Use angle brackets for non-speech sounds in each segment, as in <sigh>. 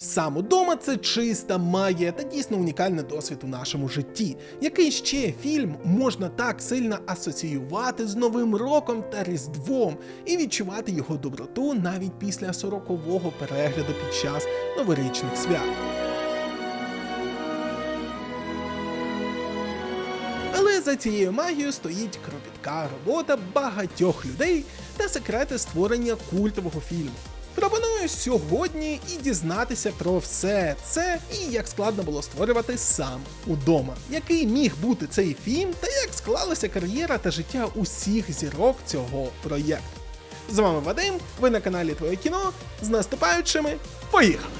Сам удома це чиста магія та дійсно унікальний досвід у нашому житті, який ще фільм можна так сильно асоціювати з Новим роком та Різдвом і відчувати його доброту навіть після 40-го перегляду під час новорічних свят. Але за цією магією стоїть кропітка робота багатьох людей та секрети створення культового фільму. Пропоную сьогодні і дізнатися про все це і як складно було створювати сам удома, який міг бути цей фільм, та як склалася кар'єра та життя усіх зірок цього проєкту. З вами Вадим, ви на каналі Твоє кіно. З наступаючими поїхали!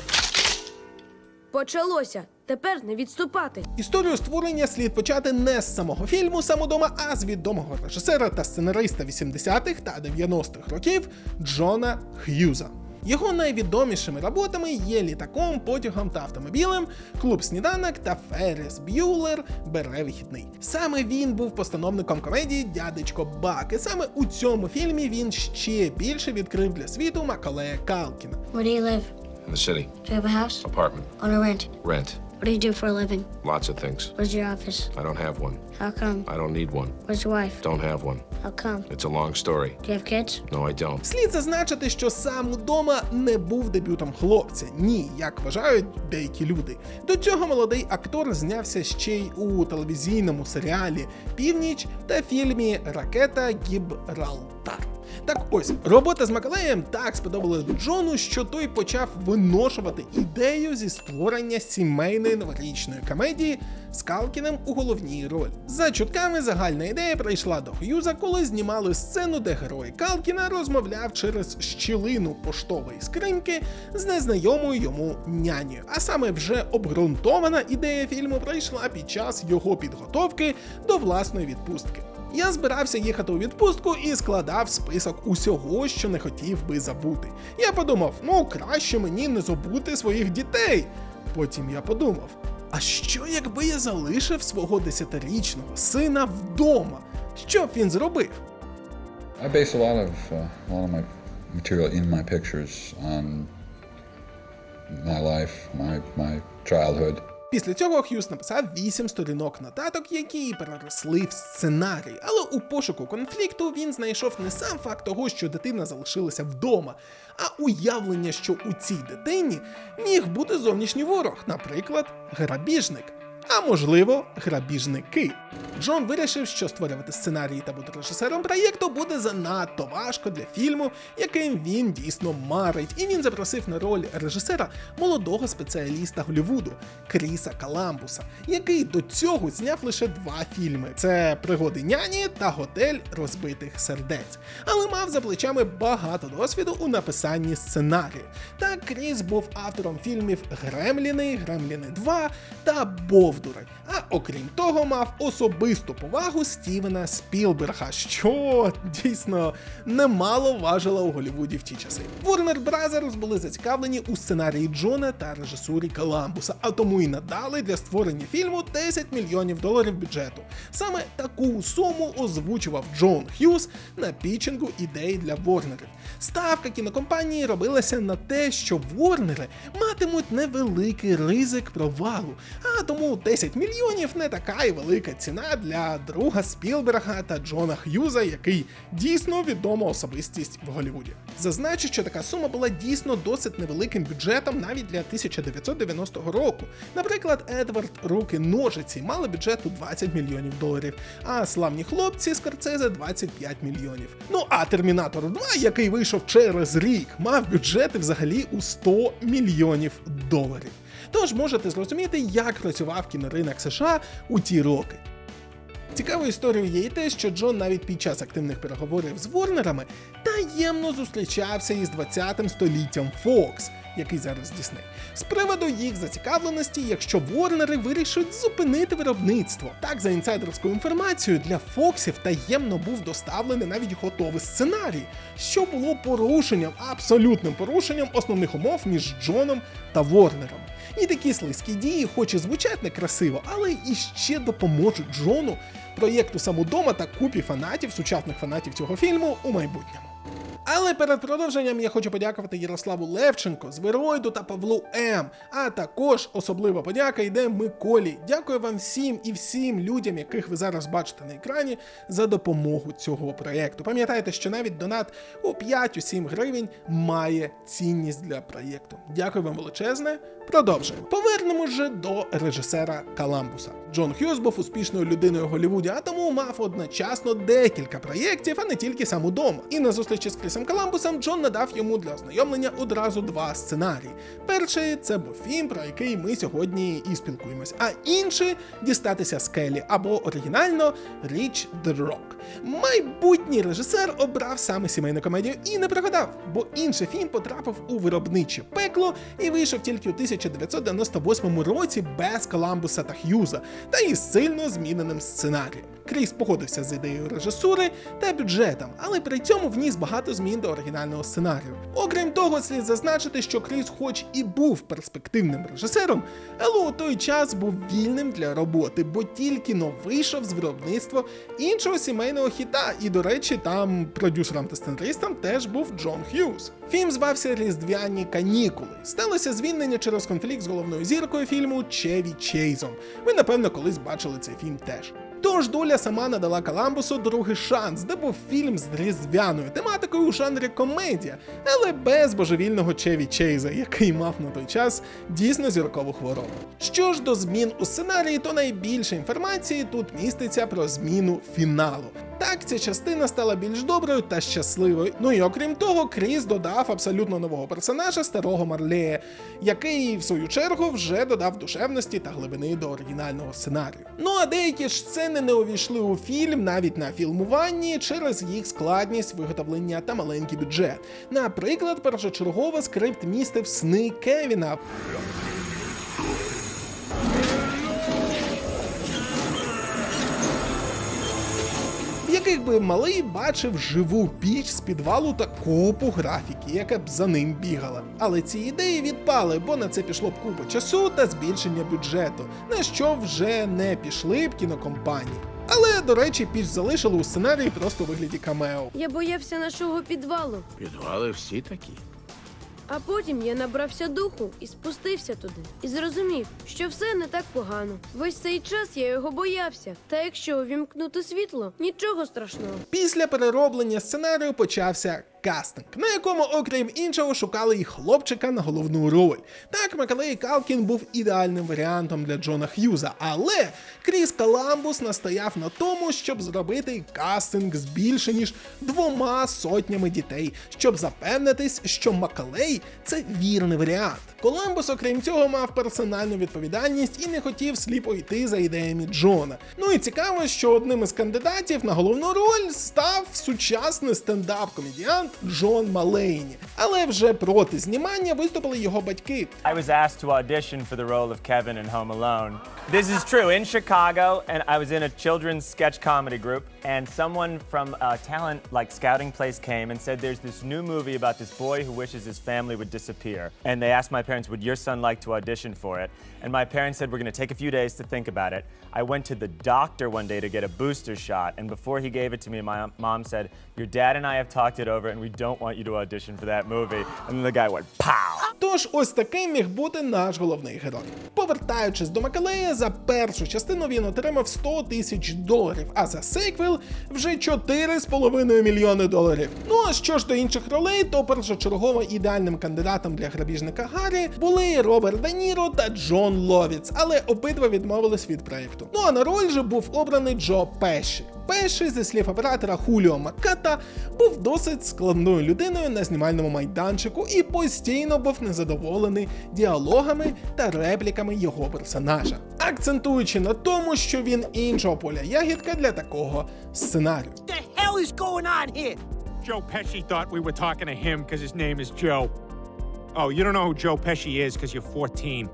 Почалося. Тепер не відступати. Історію створення слід почати не з самого фільму самодома, а з відомого режисера та сценариста 80-х та 90-х років Джона Х'юза. Його найвідомішими роботами є літаком, потягом та автомобілем, клуб сніданок та Ферріс Б'юлер бере вихідний. Саме він був постановником комедії Дядечко Бак, і саме у цьому фільмі він ще більше відкрив для світу Макалея Калкіна. Where do you live? In the city. Do you have a house? Apartment. On a rent? Rent. What do you do for a living? Lots of things. Where's your office? I don't have one. How come? I don't need one. Where's your wife? Don't have one. How come? It's a long story. Do you have kids? No, I don't. Слід зазначити, що сам удома не був дебютом хлопця. Ні, як вважають деякі люди. До цього молодий актор знявся ще й у телевізійному серіалі Північ та фільмі Ракета Гібралтар. Так ось робота з Макалеєм так сподобалась Джону, що той почав виношувати ідею зі створення сімейної новорічної комедії з Калкіним у головній ролі. За чутками загальна ідея прийшла до Х'юза, коли знімали сцену, де герой Калкіна розмовляв через щілину поштової скриньки з незнайомою йому нянею. А саме вже обґрунтована ідея фільму прийшла під час його підготовки до власної відпустки. Я збирався їхати у відпустку і складав список усього, що не хотів би забути. Я подумав, ну краще мені не забути своїх дітей. Потім я подумав: а що якби я залишив свого десятирічного сина вдома? Що б він зробив? I base a lot of uh, a lot of my material in my pictures on my life, my my childhood. Після цього Х'юз написав вісім сторінок нотаток, які переросли в сценарій. Але у пошуку конфлікту він знайшов не сам факт того, що дитина залишилася вдома, а уявлення, що у цій дитині міг бути зовнішній ворог, наприклад, грабіжник. А можливо, грабіжники. Джон вирішив, що створювати сценарій та бути режисером проєкту буде занадто важко для фільму, яким він дійсно марить. І він запросив на роль режисера молодого спеціаліста Голлівуду Кріса Каламбуса, який до цього зняв лише два фільми: це Пригоди няні та Готель розбитих сердець. Але мав за плечами багато досвіду у написанні сценарію. Та Кріс був автором фільмів Гремліни, Гремліни 2 та Бовдури. А окрім того, мав особисту повагу Стівена Спілберга, що дійсно немало важило у Голлівуді в ті часи. Warner Brothers були зацікавлені у сценарії Джона та режисурі Коламбуса, а тому і надали для створення фільму 10 мільйонів доларів бюджету. Саме таку суму озвучував Джон Х'юз на пічингу ідей для Ворнерів. Ставка кінокомпанії робилася на те, що Ворнери матимуть невеликий ризик провалу, а тому 10 мільйонів не така й велика ціна для друга Спілберга та Джона Х'юза, який дійсно відома особистість в Голлівуді. Зазначу, що така сума була дійсно досить невеликим бюджетом навіть для 1990 року. Наприклад, Едвард Руки Ножиці мали бюджету 20 мільйонів доларів, а славні хлопці Скорцезе 25 мільйонів. Ну а Термінатор 2, який вийшов через рік, мав бюджети взагалі у 100 мільйонів доларів. Тож можете зрозуміти, як працював кіноринок США у ті роки. Цікавою історією є й те, що Джон навіть під час активних переговорів з Ворнерами таємно зустрічався із 20-м століттям Fox, який зараз Дісней, з приводу їх зацікавленості, якщо Ворнери вирішать зупинити виробництво. Так, за інсайдерською інформацією, для Фоксів таємно був доставлений навіть готовий сценарій, що було порушенням, абсолютним порушенням основних умов між Джоном та Ворнером. І такі слизькі дії, хоч і звучать некрасиво, але і ще допоможуть Джону, проєкту самодома та купі фанатів, сучасних фанатів цього фільму у майбутньому. Але перед продовженням я хочу подякувати Ярославу Левченко, Звероїду та Павлу М. А також особлива подяка йде Миколі. Дякую вам всім і всім людям, яких ви зараз бачите на екрані, за допомогу цього проєкту. Пам'ятайте, що навіть донат у 5-7 гривень має цінність для проєкту. Дякую вам величезне. Продовжуємо. Повернемось же до режисера Каламбуса. Джон Х'юз був успішною людиною Голлівуді, а тому мав одночасно декілька проєктів, а не тільки сам удома. І на зустрічі з Крісом Каламбусом Джон надав йому для ознайомлення одразу два сценарії. Перший це був фільм, про який ми сьогодні і спілкуємось, а інший дістатися скелі або оригінально Річ Rock. Майбутній режисер обрав саме сімейну комедію і не пригадав, бо інший фільм потрапив у виробниче пекло і вийшов тільки у 1998 році без Коламбуса та Х'юза, та із сильно зміненим сценарієм. Кріс погодився з ідеєю режисури та бюджетом, але при цьому вніс багато змін до оригінального сценарію. Окрім того, слід зазначити, що Кріс, хоч і був перспективним режисером, але у той час був вільним для роботи, бо тільки но вийшов з виробництва іншого сімейного хіта, і, до речі, там продюсером та сценаристом теж був Джон Х'юз. Фільм звався Різдвяні канікули. Сталося звільнення через конфлікт з головною зіркою фільму Чеві Чейзом. Ви, напевно, колись бачили цей фільм теж. Тож доля сама надала Коламбусу другий шанс, де був фільм з різдвяною тематикою у жанрі комедія, але без божевільного Чеві Чейза, який мав на той час дійсно зіркову хворобу. Що ж до змін у сценарії, то найбільше інформації тут міститься про зміну фіналу. Так, ця частина стала більш доброю та щасливою. Ну і окрім того, Кріс додав абсолютно нового персонажа старого Марлея, який, в свою чергу, вже додав душевності та глибини до оригінального сценарію. Ну а деякі ж сцени не увійшли у фільм навіть на фільмуванні через їх складність виготовлення та маленький бюджет. Наприклад, першочергово скрипт містив сни Кевіна. Яких би малий бачив живу піч з підвалу та купу графіки, яка б за ним бігала. Але ці ідеї відпали, бо на це пішло б купа часу та збільшення бюджету, на що вже не пішли б кінокомпанії. Але, до речі, піч залишили у сценарії просто у вигляді камео. Я боявся нашого підвалу, Підвали всі такі. А потім я набрався духу і спустився туди. І зрозумів, що все не так погано. Весь цей час я його боявся. Та якщо увімкнути світло, нічого страшного. Після перероблення сценарію почався кастинг, на якому, окрім іншого, шукали і хлопчика на головну роль. Так, Макалей Калкін був ідеальним варіантом для Джона Х'юза, але Кріс Коламбус настояв на тому, щоб зробити кастинг з більше ніж двома сотнями дітей, щоб запевнитись, що Макалей це вірний варіант. Коламбус, окрім цього, мав персональну відповідальність і не хотів сліпо йти за ідеями Джона. Ну і цікаво, що одним із кандидатів на головну роль став сучасний стендап-комедіант Джон Малейні. Але вже проти знімання виступили його батьки. I was asked to audition for the role of Kevin in Home Alone. This is true. In Chicago, and I was in a children's sketch comedy group, and someone from a talent like Scouting Place came and said, There's this new movie about this boy who wishes his family would disappear. And they asked my parents, Would your son like to audition for it? And my parents said, We're going to take a few days to think about it. I went to the doctor one day to get a booster shot, and before he gave it to me, my mom said, Your dad and I have talked it over, and we don't want you to audition for that movie. And then the guy went, Pow! Тож ось таким міг бути наш головний герой. Повертаючись до Макалея, за першу частину він отримав 100 тисяч доларів, а за сейквел вже 4,5 мільйони доларів. Ну а що ж до інших ролей, то першочергово ідеальним кандидатом для грабіжника Гаррі були Роберт Де Ніро та Джон Ловіц, але обидва відмовились від проєкту. Ну а на роль же був обраний Джо Пеші. Пеші, зі слів оператора Хуліо Макката, був досить складною людиною на знімальному майданчику і постійно був незадоволений діалогами та репліками його персонажа, акцентуючи на тому, що він іншого поля ягідка для такого сценарію. the hell is going on here? Joe Pesci thought we were talking to him because his name is Joe. Oh, you don't know who Joe Pesci is because you're 14.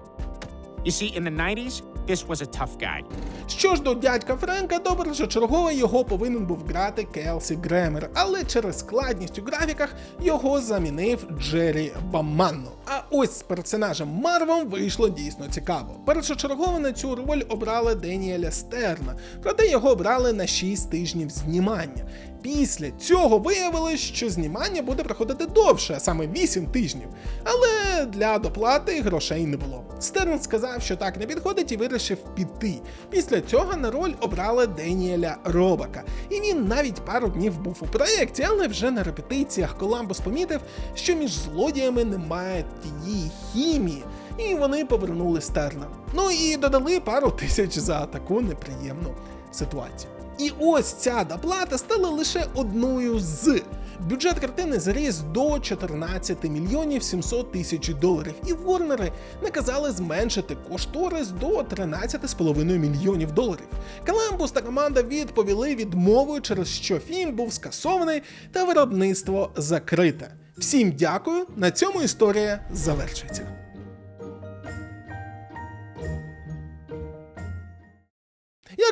You see, in the 90s, this was a tough guy. Що ж до дядька Френка, то першочергово його повинен був грати Келсі Гремер, але через складність у графіках його замінив Джері Баманно. А ось з персонажем Марвом вийшло дійсно цікаво. Першочергово на цю роль обрали Деніеля Стерна, проте його обрали на 6 тижнів знімання. Після цього виявилось, що знімання буде проходити довше, а саме 8 тижнів. Але для доплати грошей не було. Стерн сказав, що так не підходить, і вирішив піти. Після цього на роль обрали Деніеля Робака. І він навіть пару днів був у проєкті, але вже на репетиціях Коламбус помітив, що між злодіями немає тієї хімії, і вони повернули Стерна. Ну і додали пару тисяч за таку неприємну ситуацію. І ось ця доплата стала лише одною з. Бюджет картини зріс до 14 мільйонів 700 тисяч доларів, і Ворнери наказали зменшити кошторис до 13,5 мільйонів доларів. Коламбус та команда відповіли відмовою, через що фільм був скасований та виробництво закрите. Всім дякую. На цьому історія завершується.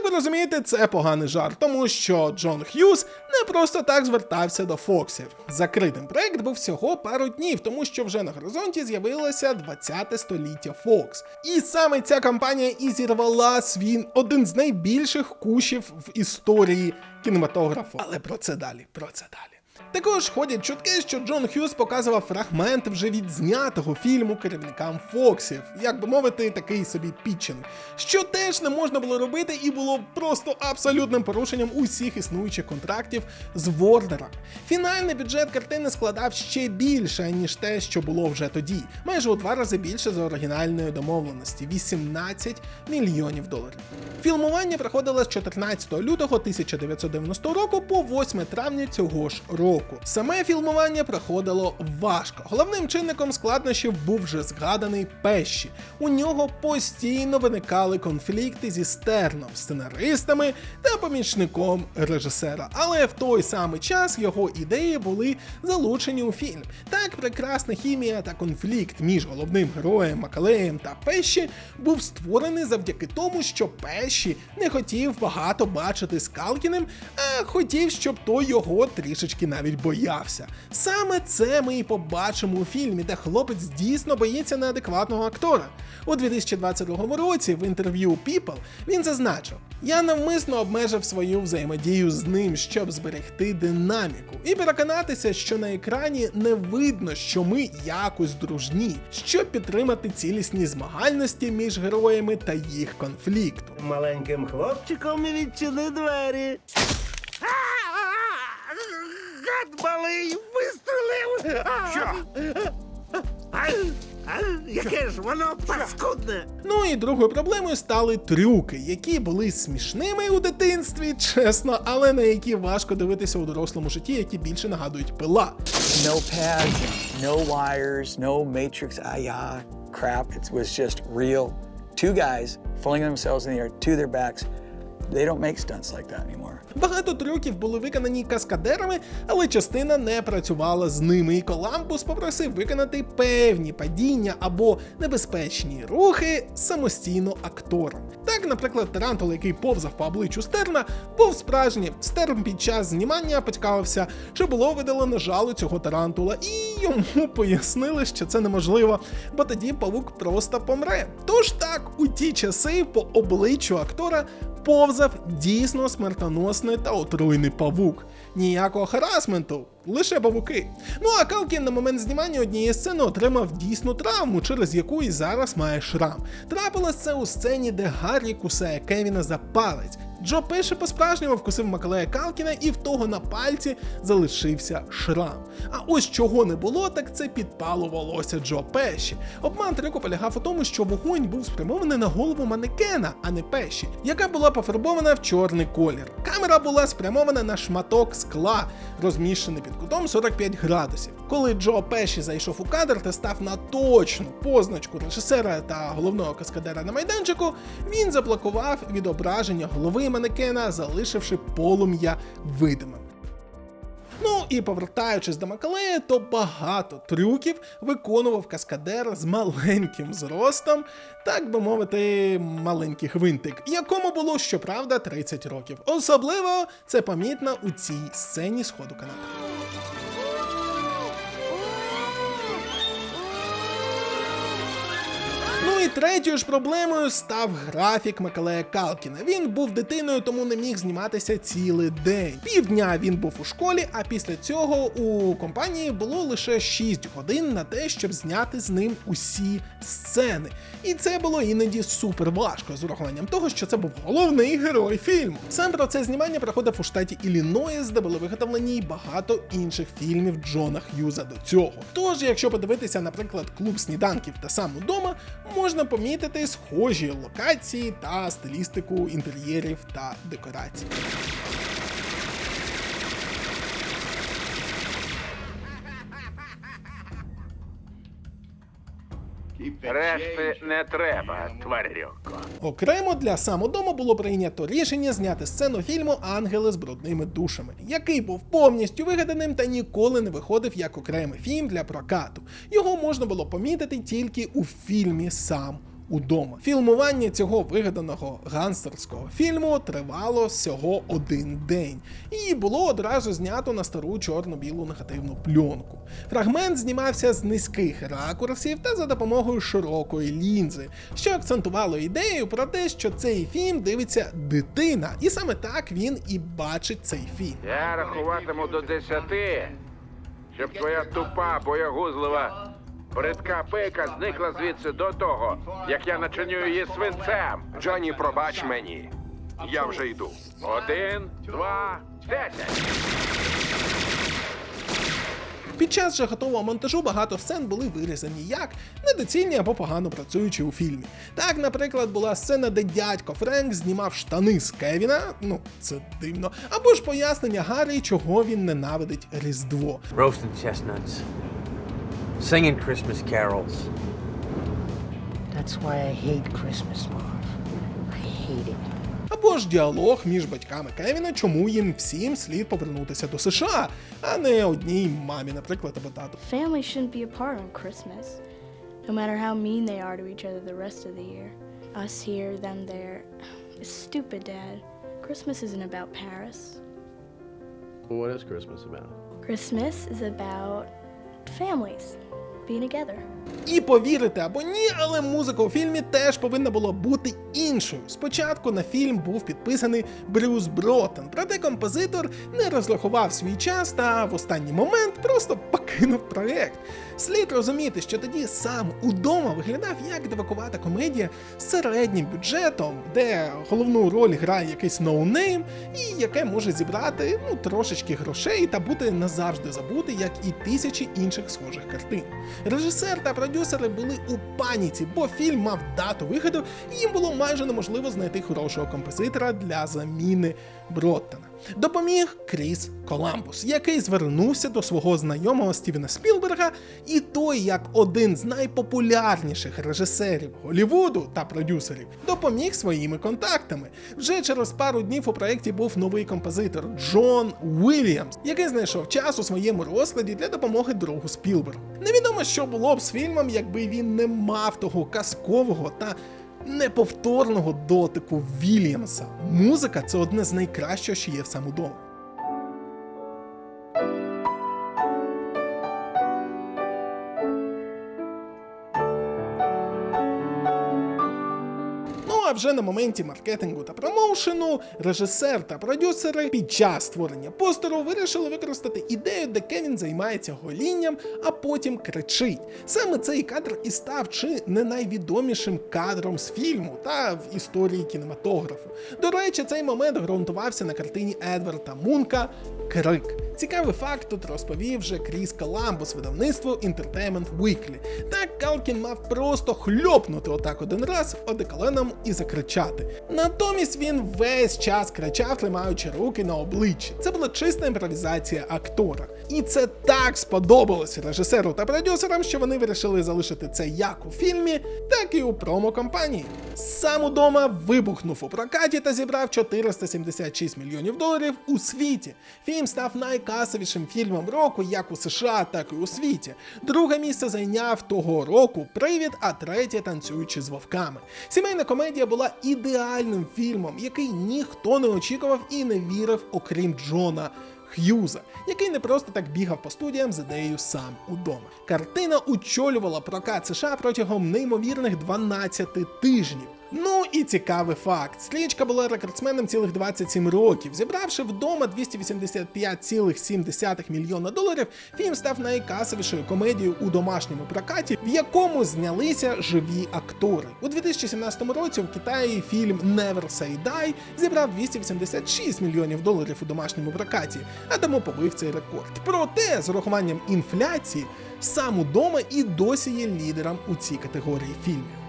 Ви розумієте, це поганий жарт, тому що Джон Х'юз не просто так звертався до Фоксів. Закритим проект був всього пару днів, тому що вже на горизонті з'явилося 20 століття Фокс. І саме ця кампанія і зірвала свій один з найбільших кушів в історії кінематографу. Але про це далі, про це далі. Також ходять чутки, що Джон Х'юз показував фрагмент вже від знятого фільму керівникам Фоксів, як би мовити, такий собі пітчинг, що теж не можна було робити і було просто абсолютним порушенням усіх існуючих контрактів з Ворнером. Фінальний бюджет картини складав ще більше, ніж те, що було вже тоді, майже у два рази більше за оригінальної домовленості 18 мільйонів доларів. Фільмування проходило з 14 лютого 1990 року по 8 травня цього ж року. Саме фільмування проходило важко. Головним чинником складнощів був вже згаданий Пещі. У нього постійно виникали конфлікти зі Стерном, сценаристами та помічником режисера. Але в той самий час його ідеї були залучені у фільм. Так, прекрасна хімія та конфлікт між головним героєм Макалеєм та Пещі був створений завдяки тому, що Пещі не хотів багато бачити з Калкіним, а хотів, щоб той його трішечки навіть боявся. Саме це ми і побачимо у фільмі, де хлопець дійсно боїться неадекватного актора. У 2022 році в інтерв'ю People він зазначив: я навмисно обмежив свою взаємодію з ним, щоб зберегти динаміку, і переконатися, що на екрані не видно, що ми якось дружні, щоб підтримати цілісність змагальності між героями та їх конфлікту. Маленьким хлопчиком відчини двері. Гад малий вистрелив! Що? Яке ж воно паскудне! Ну і другою проблемою стали трюки, які були смішними у дитинстві, чесно, але на які важко дивитися у дорослому житті, які більше нагадують пила. no pads, no wires, no matrix ah crap. It was just real. Two guys flinging themselves in the air to their backs. They don't make stunts like that anymore. Багато трюків були виконані каскадерами, але частина не працювала з ними, і Коламбус попросив виконати певні падіння або небезпечні рухи самостійно акторам. Так, наприклад, Тарантул, який повзав по обличчю Стерна, був справжній. Стерн під час знімання поцікавився, чи було видалено жало цього тарантула, і йому пояснили, що це неможливо, бо тоді павук просто помре. Тож так, у ті часи по обличчю актора повзав дійсно смертоносний та отруйний павук. Ніякого харасменту, лише павуки. Ну а Калкін на момент знімання однієї сцени отримав дійсну травму, через яку і зараз має шрам. Трапилось це у сцені, де Гаррі кусає Кевіна за палець. Джо Пеші по-справжньому вкусив Маклея Калкіна, і в того на пальці залишився шрам. А ось чого не було, так це підпало волосся Джо Пеші. Обман трюку полягав у тому, що вогонь був спрямований на голову манекена, а не Пеші, яка була пофарбована в чорний колір. Камера була спрямована на шматок скла, розміщений під кутом 45 градусів. Коли Джо Пеші зайшов у кадр та став на точну позначку режисера та головного каскадера на майданчику, він заблокував відображення голови манекена, залишивши полум'я видимим. Ну і повертаючись до Макалея, то багато трюків виконував каскадер з маленьким зростом, так би мовити, маленький гвинтик, якому було щоправда 30 років. Особливо це помітно у цій сцені сходу канату. І третьою ж проблемою став графік Миколая Калкіна. Він був дитиною, тому не міг зніматися цілий день. Півдня він був у школі, а після цього у компанії було лише 6 годин на те, щоб зняти з ним усі сцени. І це було іноді супер важко з урахуванням того, що це був головний герой фільму. Сам процес знімання проходив у штаті Іллінойс, де були виготовлені й багато інших фільмів Джона Х'юза до цього. Тож, якщо подивитися, наприклад, клуб сніданків та сам удома, можна помітити схожі локації та стилістику інтер'єрів та декорацій. Решти не треба, тварюко. Окремо для самодому було прийнято рішення зняти сцену фільму Ангели з брудними душами, який був повністю вигаданим та ніколи не виходив як окремий фільм для прокату. Його можна було помітити тільки у фільмі сам. Удома фільмування цього вигаданого ганстерського фільму тривало всього один день, і було одразу знято на стару чорно-білу негативну пленку. Фрагмент знімався з низьких ракурсів та за допомогою широкої лінзи, що акцентувало ідею про те, що цей фільм дивиться дитина, і саме так він і бачить цей фільм. Я рахуватиму до десяти, щоб твоя тупа, боягузлива, бридка пика зникла звідси до того, як я начиню її свинцем. Джонні, пробач мені. Я вже йду. Один, два, десять. Під час же готового монтажу багато сцен були вирізані як недоцільні або погано працюючи у фільмі. Так, наприклад, була сцена, де дядько Френк знімав штани з Кевіна, ну це дивно, або ж пояснення Гаррі, чого він ненавидить Різдво. roasting chestnuts, singing Christmas carols. That's why I hate Christmas, Marv. I hate it. Або ж діалог між батьками Кевіна, чому їм всім слід повернутися до США, а не одній мамі, наприклад, або тату. Family shouldn't be apart on Christmas, no matter how mean they are to each other the rest of the year. Us here, them there. It's <sighs> stupid, Dad. Christmas isn't about Paris. What is Christmas about? Christmas is about families being together. І повірите або ні, але музика у фільмі теж повинна була бути іншою. Спочатку на фільм був підписаний Брюс Бротон, проте композитор не розрахував свій час та в останній момент просто покинув проект. Слід розуміти, що тоді сам удома виглядав як дивакувата комедія з середнім бюджетом, де головну роль грає якийсь ноунейм, і яке може зібрати ну трошечки грошей та бути назавжди забути, як і тисячі інших схожих картин. Режисер та продюсери були у паніці, бо фільм мав дату виходу, і їм було майже неможливо знайти хорошого композитора для заміни Броттона. Допоміг Кріс Коламбус, який звернувся до свого знайомого Стівена Спілберга, і той, як один з найпопулярніших режисерів Голлівуду та продюсерів, допоміг своїми контактами. Вже через пару днів у проєкті був новий композитор Джон Уільямс, який знайшов час у своєму розкладі для допомоги другу Спілбергу. Невідомо, що було б з фільмом, якби він не мав того казкового та неповторного дотику Вільямса. Музика це одне з найкращого, що є в самому вже на моменті маркетингу та промоушену режисер та продюсери під час створення постеру вирішили використати ідею, де Кевін займається голінням, а потім кричить. Саме цей кадр і став чи не найвідомішим кадром з фільму та в історії кінематографу. До речі, цей момент ґрунтувався на картині Едварда Мунка Крик. Цікавий факт тут розповів вже Кріс Коламбус видавництву Entertainment Weekly. Так Калкін мав просто хльопнути отак один раз одеколеном і закричати. Натомість він весь час кричав, тримаючи руки на обличчі. Це була чиста імпровізація актора. І це так сподобалося режисеру та продюсерам, що вони вирішили залишити це як у фільмі, так і у промо-кампанії. Сам удома вибухнув у прокаті та зібрав 476 мільйонів доларів у світі. Фільм став найкасовішим фільмом року як у США, так і у світі. Друге місце зайняв того року Привід, а третє танцюючи з вовками. Сімейна комедія була ідеальним фільмом, який ніхто не очікував і не вірив, окрім Джона. Х'юза, який не просто так бігав по студіям з ідеєю сам удома. Картина очолювала прокат США протягом неймовірних 12 тижнів. Ну і цікавий факт: стрічка була рекордсменом цілих 27 років. Зібравши вдома 285,7 мільйона доларів, фільм став найкасовішою комедією у домашньому прокаті, в якому знялися живі актори. У 2017 році в Китаї фільм Never Say Die зібрав 286 мільйонів доларів у домашньому прокаті, а тому побив цей рекорд. Проте з урахуванням інфляції сам удома і досі є лідером у цій категорії фільмів.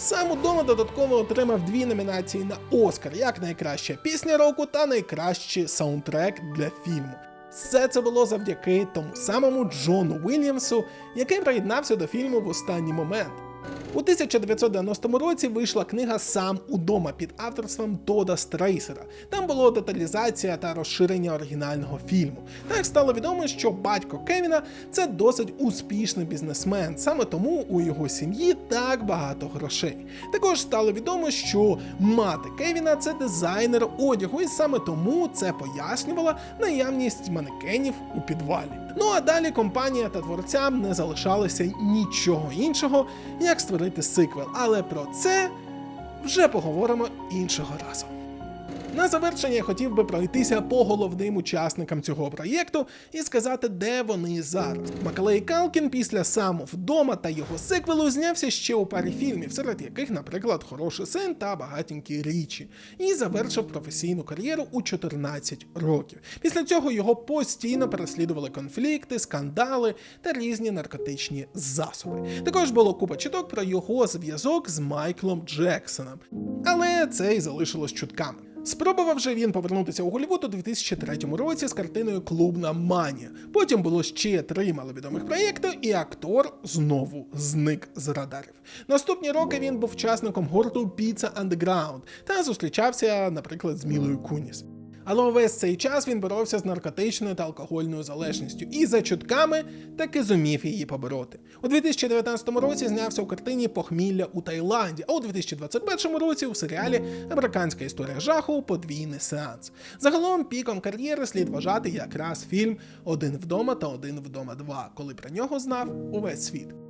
Сам удома додатково отримав дві номінації на Оскар як найкраща пісня року та найкращий саундтрек для фільму. Все це було завдяки тому самому Джону Вільямсу, який приєднався до фільму в останній момент. У 1990 році вийшла книга Сам удома під авторством Тода Стрейсера. Там було деталізація та розширення оригінального фільму. Так стало відомо, що батько Кевіна це досить успішний бізнесмен, саме тому у його сім'ї так багато грошей. Також стало відомо, що мати Кевіна це дизайнер одягу, і саме тому це пояснювало наявність манекенів у підвалі. Ну а далі компанія та творцям не залишалося нічого іншого, як створити сиквел. Але про це вже поговоримо іншого разу. На завершення я хотів би пройтися по головним учасникам цього проєкту і сказати, де вони зараз. Макалей Калкін після саму вдома та його сиквелу знявся ще у парі фільмів, серед яких, наприклад, Хороший син та багатенькі річі, і завершив професійну кар'єру у 14 років. Після цього його постійно переслідували конфлікти, скандали та різні наркотичні засоби. Також було купа чуток про його зв'язок з Майклом Джексоном. Але це й залишилось чутками. Спробував же він повернутися у Голлівуд у 2003 році з картиною Клубна Мані. Потім було ще три маловідомих проєкти, і актор знову зник з радарів. Наступні роки він був учасником гурту Pizza Underground та зустрічався, наприклад, з Мілою Куніс. Але увесь цей час він боровся з наркотичною та алкогольною залежністю і за чутками таки зумів її побороти. У 2019 році знявся у картині Похмілля у Таїланді, а у 2021 році у серіалі Американська історія жаху Подвійний сеанс. Загалом піком кар'єри слід вважати якраз фільм Один вдома та Один вдома 2, коли про нього знав увесь світ.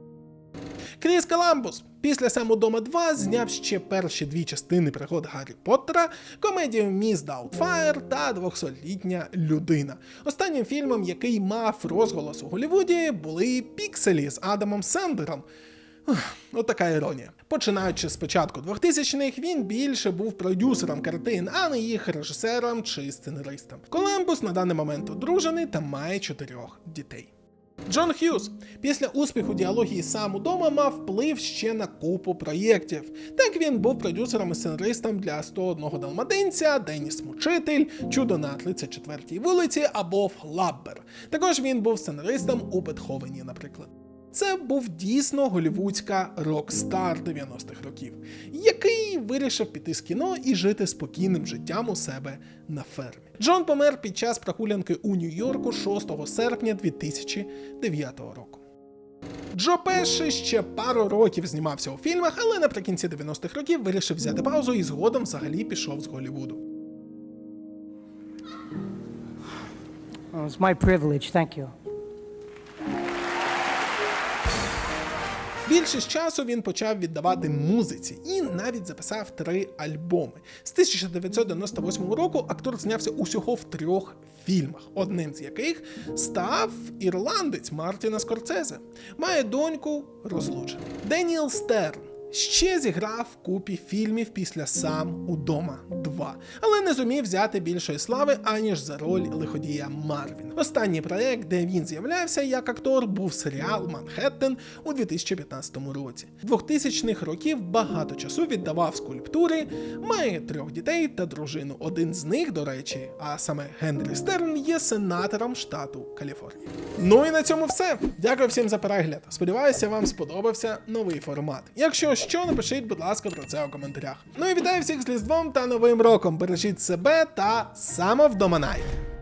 Кріс Коламбус після «Сам удома 2» зняв ще перші дві частини пригод Гаррі Поттера, комедію Міс Даутфайр та 200-літня людина. Останнім фільмом, який мав розголос у Голлівуді, були Пікселі з Адамом Сендером. Отака іронія. Починаючи з початку 2000-х, він більше був продюсером картин, а не їх режисером чи сценаристом. Коламбус на даний момент одружений та має чотирьох дітей. Джон Х'юз після успіху діалогії сам удома мав вплив ще на купу проєктів. Так він був продюсером і сценаристом для 101 далматинця, Деніс Мучитель, Чудо на 34-й вулиці або Флаббер. Також він був сценаристом у Бетховені, наприклад. Це був дійсно голівудська рок-стар 90-х років, який вирішив піти з кіно і жити спокійним життям у себе на фермі. Джон помер під час прогулянки у Нью-Йорку 6 серпня 2009 року. Джо Пеші ще пару років знімався у фільмах, але наприкінці 90-х років вирішив взяти паузу і згодом взагалі пішов з Голлівуду. It's my privilege. Thank you. Більшість часу він почав віддавати музиці і навіть записав три альбоми. З 1998 року актор знявся усього в трьох фільмах, одним з яких став ірландець Мартіна Скорцезе. Має доньку розлучений. Деніел Стерн. Ще зіграв купі фільмів після сам удома 2, але не зумів взяти більшої слави аніж за роль лиходія Марвін. Останній проект, де він з'являвся як актор, був серіал Манхеттен у 2015 році. 2000-х років багато часу віддавав скульптури, має трьох дітей та дружину. Один з них, до речі, а саме Генрі Стерн, є сенатором штату Каліфорнія. Ну і на цьому все. Дякую всім за перегляд. Сподіваюся, вам сподобався новий формат. Якщо що, напишіть, будь ласка, про це у коментарях. Ну і вітаю всіх з Різдвом та Новим роком. Бережіть себе та самовдоманайте!